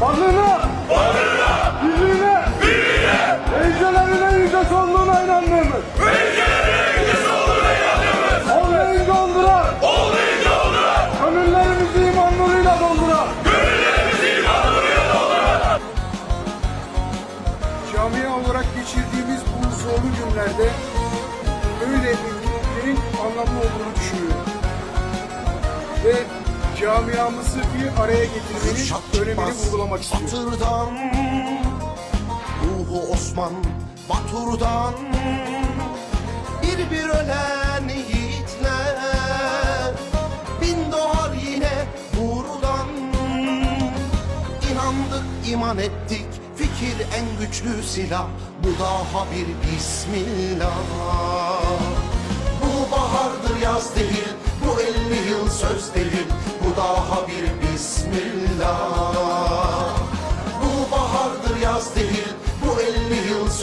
Varlığına! Varlığına! Birliğine! Birliğine! Ülkelerine yüce sonluğuna inandığımız! Ülkelerine yüce sonluğuna inandığımız! Olmayınca olduran! Olmayınca olduran! Gönüllerimizi iman nuruyla dolduran! Gönüllerimizi iman nuruyla dolduran! Camia olarak geçirdiğimiz bu zorlu günlerde böyle etkinliklerin anlamlı olduğunu düşünüyorum. Ve camiamızı bir araya getirmenin önemini vurgulamak istiyorum. Batırdan Ruhu Osman Batur'dan Bir bir ölen yiğitler. Bin doğar yine buradan İnandık iman ettik. Fikir en güçlü silah Bu daha bir bismillah. Bu bahardır yaz değil Bu elli yıl söz değil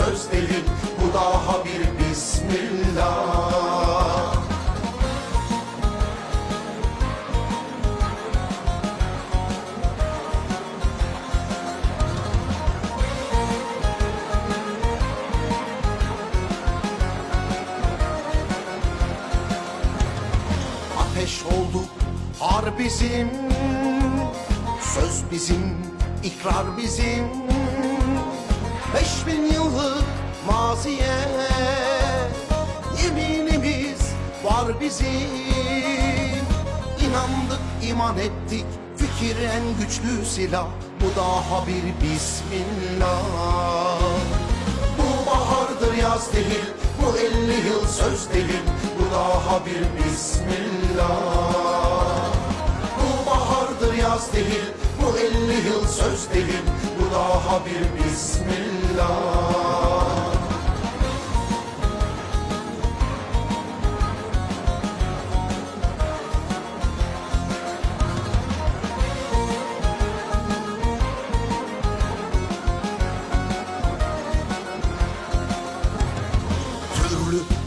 söz değil Bu daha bir bismillah. Ateş olduk har bizim. Söz bizim, ikrar bizim Beş bin yıllık maziye. Yeminimiz var bizim. İnandık, iman ettik. Fikir en güçlü silah. Bu daha bir bismillah. Bu bahardır yaz değil Bu elli yıl söz değil. Bu daha bir bismillah. Bu bahardır yaz değil Bu elli yıl söz değil Bu daha bir bismillah.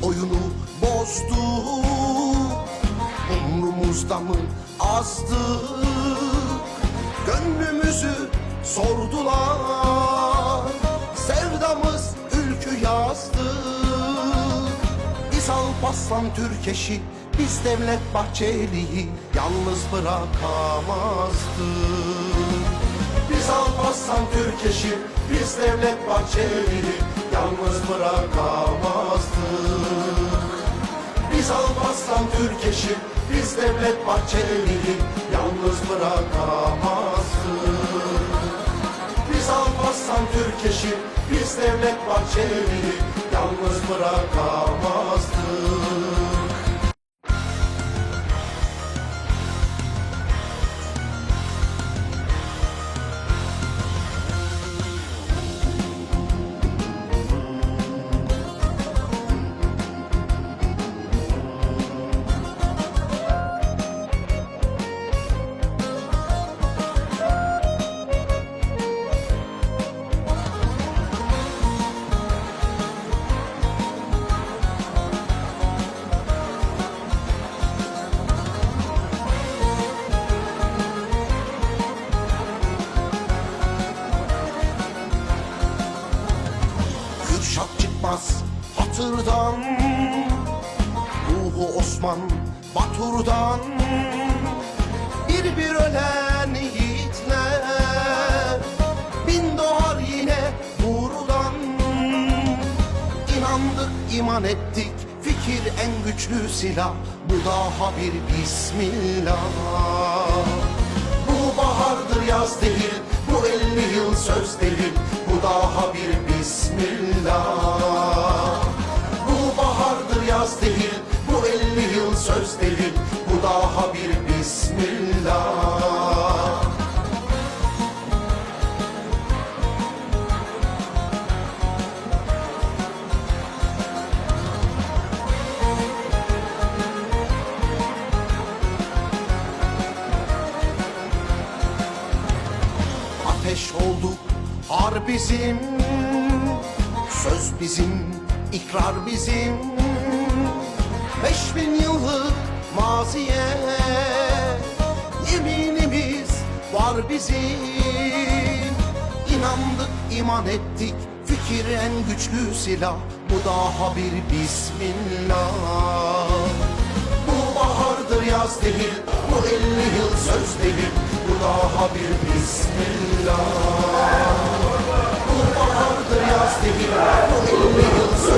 Oyunu bozdu. Umrumuzda mı azdı? Gönlümüzü sordular Sevdamız ülkü yazdı Biz Alparslan Türkeş'i Biz Devlet Bahçeli'yi Yalnız bırakamazdık biz Alparslan Türkeş'i, biz Devlet Bahçeli'yi yalnız bırakamazdık. Biz Alparslan Türkeş'i, biz Devlet Bahçeli'yi yalnız bırakamazdık. Alparslan Türkeş'i, biz Devlet Bahçeli'yi yalnız bırakamazdık. Çıkmaz hatırdan Ruhu Osman Batur'dan. Bir bir ölen yiğitler Bin doğar yine buradan İnandık iman ettik Fikir en güçlü silah. Bu daha bir bismillah. Bu bahardır yaz değil Bu elli yıl söz değil. Bu daha bir har bizim Söz bizim, ikrar bizim. Beş bin yıllık maziye Yeminimiz var bizim. İnandık, iman ettik Fikir en güçlü silah. Bu daha bir bismillah. Bu bahardır yaz değil Bu elli yıl söz değil. Bu daha bir bismillah Deus,